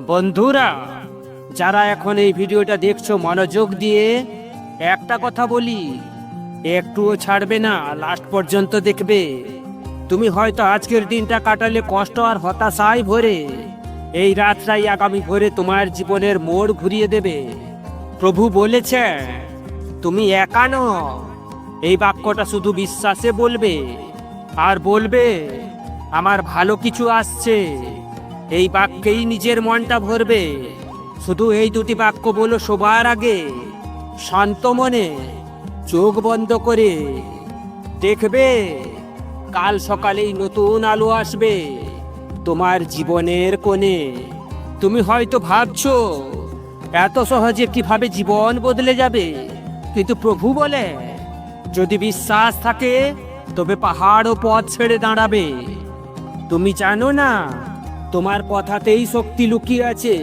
বন্ধুরা, যারা এখন এই ভিডিওটা দেখছ মনোযোগ দিয়ে, একটা কথা বলি, একটুও ছাড়বে না লাস্ট পর্যন্ত দেখবে। তুমি হয়তো আজকের দিনটা কাটালে কষ্ট আর হতাশায় ভরে, এই রাতটাই আগামী ভোরে তোমার জীবনের মোড় ঘুরিয়ে দেবে। প্রভু বলেছে, তুমি একা এই বাক্যটা শুধু বিশ্বাসে বলবে, আর বলবে, আমার ভালো কিছু আসছে। এই বাক্যেই নিজের মনটা ভরবে। শুধু এই দুটি বাক্য বলো সবার আগে। শান্ত মনে চোখ বন্ধ করে দেখবে, কাল সকালেই নতুন আলো আসবে তোমার জীবনের কোণে। তুমি হয়তো ভাবছ, এত সহজে কীভাবে জীবন বদলে যাবে? কিন্তু প্রভু বলে, যদি বিশ্বাস থাকে, তবে পাহাড় ও পথ ছেড়ে দাঁড়াবে। তুমি জানো না তোমার কথাতেই শক্তি লুকিয়ে আছে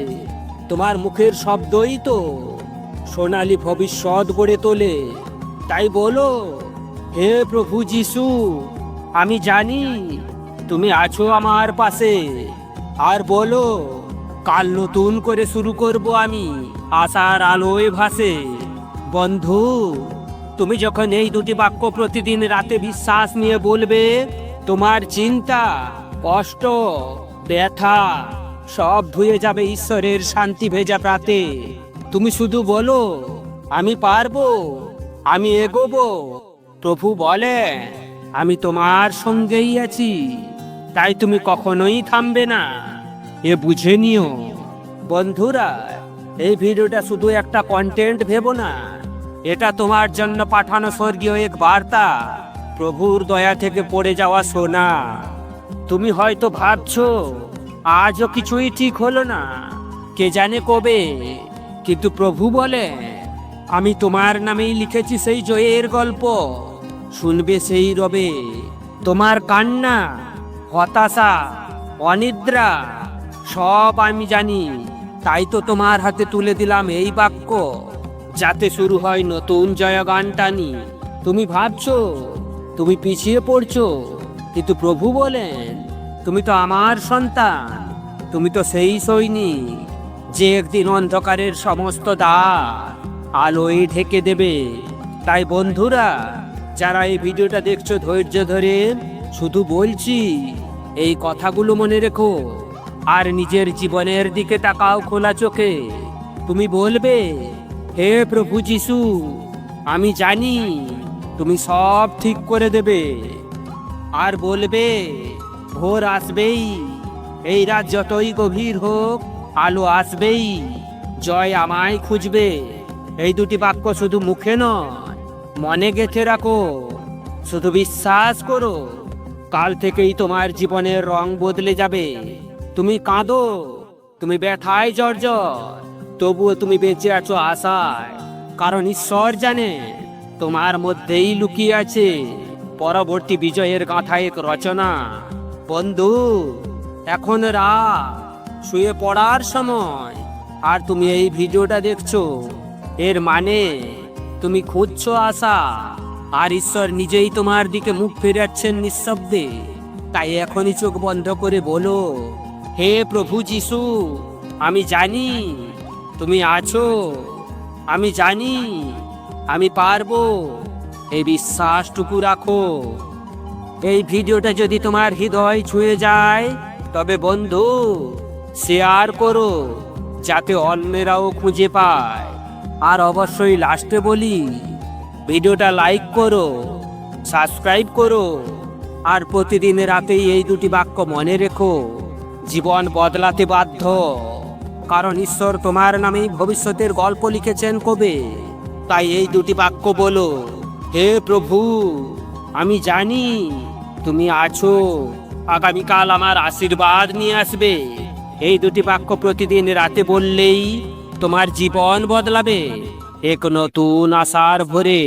তোমার মুখের শব্দই তো সোনালী ভবিষ্যৎ গড়ে তোলে। তাই বলো, হে প্রভু যিশু, আমি জানি তুমি আছো আমার পাশে। আর বলো, কাল নতুন করে শুরু করব আমি আশার আলোয় ভাসে। বন্ধু, তুমি যখন এই দুটি বাক্য প্রতিদিন রাতে বিশ্বাস নিয়ে বলবে, তোমার চিন্তা কষ্ট ব্যথা। সব ধুয়ে যাবে ঈশ্বরের শান্তি ভেজা প্রাতে। তুমি শুধু বলো, আমি পারব, আমি এগোবো। প্রভু বলে আমি তোমার সঙ্গেই আছি, তাই তুমি কখনোই থামবে না। এ বুঝে নিও। বন্ধুরা, এই ভিডিওটা শুধু একটা কন্টেন্ট ভেবো না, এটা তোমার জন্য পাঠানো স্বর্গীয় এক বার্তা। প্রভুর দয়া থেকে পড়ে যাওয়া সোনা। তুমি হয়তো ভাবছ, আজও কিছুই ঠিক হলো না। কে জানে কবে, কিন্তু প্রভু বলে, আমি তোমার নামেই লিখেছি সেই জয়ের গল্প। শুনবে সেই রবে, তোমার কান্না, হতাশা, অনিদ্রা, সব আমি জানি, তাই তো তোমার হাতে তুলে দিলাম এই বাক্য। যাতে শুরু হয় নতুন জয়গান টানি তুমি ভাবছ, তুমি পিছিয়ে পড়ছো কিন্তু প্রভু বলেন, তুমি তো আমার সন্তান, তুমি তো সেই সৈনিক, যে একদিন অন্ধকারের সমস্ত দ্বার আলোয় ঢেকে দেবে। তাই বন্ধুরা, যারা এই ভিডিওটা দেখছ ধৈর্য ধরে, শুধু বলছি, এই কথাগুলো মনে রেখো। আর নিজের জীবনের দিকে তাকাও খোলা চোখে। তুমি বলবে, হে প্রভু যিশু, আমি জানি তুমি সব ঠিক করে দেবে। আর বলবে, ভোর আসবেই। এই রাত যতই গভীর হোক, আলো আসবেই। জয় আমায় খুঁজবে। এই দুটি বাক্য শুধু মুখে নয়, মনে গেঁথে রাখো। শুধু বিশ্বাস করো, কাল থেকেই তোমার জীবনের রং বদলে যাবে। তুমি কাঁদো, তুমি ব্যথায় জর্জর, তবুও তুমি বেঁচে আছো আশায়। কারণ ঈশ্বর জানে, তোমার মধ্যেই লুকিয়ে আছে। পরবর্তী বিজয়ের গাথা এক রচনা। বন্ধু, এখন রা, শুয়ে পড়ার সময়। আর তুমি এই ভিডিওটা দেখছ, এর মানে তুমি খুঁজছো আশা। আর ঈশ্বর নিজেই তোমার দিকে মুখ ফেরাচ্ছেন নিঃশব্দে। তাই এখনই চোখ বন্ধ করে বলো, হে প্রভু যিশু, আমি জানি তুমি আছো। আমি জানি, আমি পারব। এই বিশ্বাসটুকু রাখো। এই ভিডিওটা যদি তোমার হৃদয় ছুঁয়ে যায়, তবে বন্ধু, শেয়ার করো, যাতে অন্যেরাও খুঁজে পায়। আর অবশ্যই লাস্টে বলি, ভিডিওটা লাইক করো, সাবস্ক্রাইব করো, আর প্রতিদিন রাতেই এই দুটি বাক্য মনে রেখো, জীবন বদলাতে বাধ্য। কারণ ঈশ্বর তোমার নামেই ভবিষ্যতের গল্প লিখেছেন কবে? তাই এই দুটি বাক্য বলো। হে প্রভু, আমি জানি তুমি আছো। আগামীকাল আমার আশীর্বাদ নিয়ে আসবে। এই দুটি বাক্য প্রতিদিন রাতে বললেই তোমার জীবন বদলাবে। এক নতুন আশার ভরে